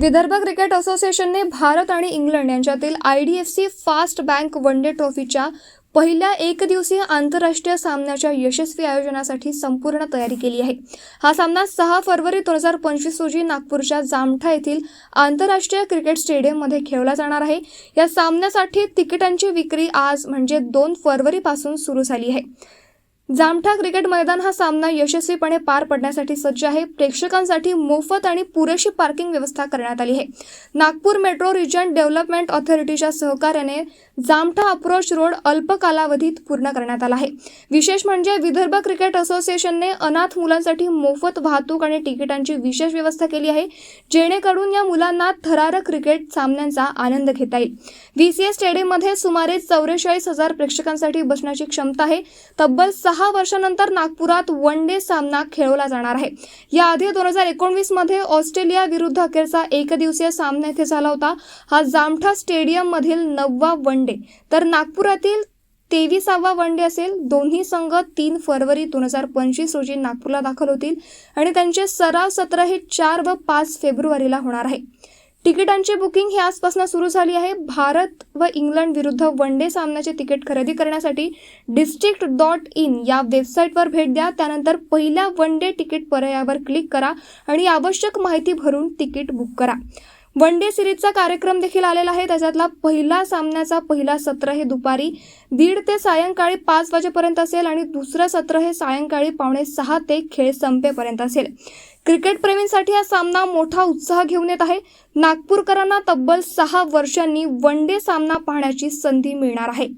Vidarbha cricket असोसिएशनने भारत आणि England यांच्यातील I D F C first bank one day ट्रॉफीच्या पहिल्या एकदिवसीय आंतरराष्ट्रीय सामन्याच्या यशस्वी आयोजनासाठी संपूर्ण तयारी केली आहे. हा सामना सहा फरवरी दोन हजार पंचवीस रोजी नागपूरच्या जामठा येथील आंतरराष्ट्रीय क्रिकेट स्टेडियममध्ये खेळला जाणार आहे. या सामन्यासाठी तिकिटांची विक्री आज म्हणजे दोन फरवरीपासून सुरू झाली आहे. जामठा क्रिकेट मैदान हा सामना यशस्वीपणे पार पडण्यासाठी सज्ज आहे. प्रेक्षकांसाठी मोफत आणि पुरेशी पार्किंग व्यवस्था करण्यात आली आहे. नागपूर मेट्रो रिजन डेव्हलपमेंट ऑथॉरिटीच्या सहकार्याने जामठा अप्रोच रोड अल्प कालावधीत पूर्ण करण्यात आला आहे. विशेष म्हणजे विदर्भ क्रिकेट असोसिएशनने अनाथ मुलांसाठी मोफत वाहतूक आणि तिकिटांची विशेष व्यवस्था केली आहे जेणेकरून या मुलांना थरारक क्रिकेट सामन्यांचा आनंद घेता येईल. व्हीसीएस स्टेडियममध्ये सुमारे चौवेचाळीस हजार प्रेक्षकांसाठी बसण्याची क्षमता आहे. तब्बल सहा वर्षानंतर नागपुरात वन डे सामना खेळवला जाणार आहे. याआधी दोन हजार एकोणवीसमध्ये ऑस्ट्रेलिया विरुद्ध अखेरचा एकदिवसीय सामना येथे झाला होता. हा जामठा स्टेडियम मधील नववा वन डे तर नागपुरातील तेविसावा वन डे असेल. दोन्ही संघ तीन फरवरी दोन हजार पंचवीस रोजी नागपूरला दाखल होतील आणि त्यांचे सराव सत्र हे चार व पाच फेब्रुवारीला होणार आहे. तिकिटांची बुकिंग ही आजपासून सुरू झाली आहे. भारत व इंग्लंड विरुद्ध वन डे सामन्याचे तिकीट खरेदी करण्यासाठी डिस्ट्रिक्ट डॉट इन या वेबसाईटवर भेट द्या. त्यानंतर पहिल्या वन डे तिकीट पर्यायावर क्लिक करा आणि आवश्यक माहिती भरून तिकीट बुक करा. वन डे सिरीजचा कार्यक्रम देखील आलेला आहे. त्याच्यातला पहिला सामन्याचा पहिला सत्र हे दुपारी दीड ते सायंकाळी पाच वाजेपर्यंत असेल आणि दुसरं सत्र हे सायंकाळी पावणे सहा ते खेळ संपेपर्यंत असेल. क्रिकेटप्रेमींसाठी हा सामना मोठा उत्साह घेऊन येत आहे. नागपूरकरांना तब्बल सहा वर्षांनी वन डे सामना पाहण्याची संधी मिळणार आहे.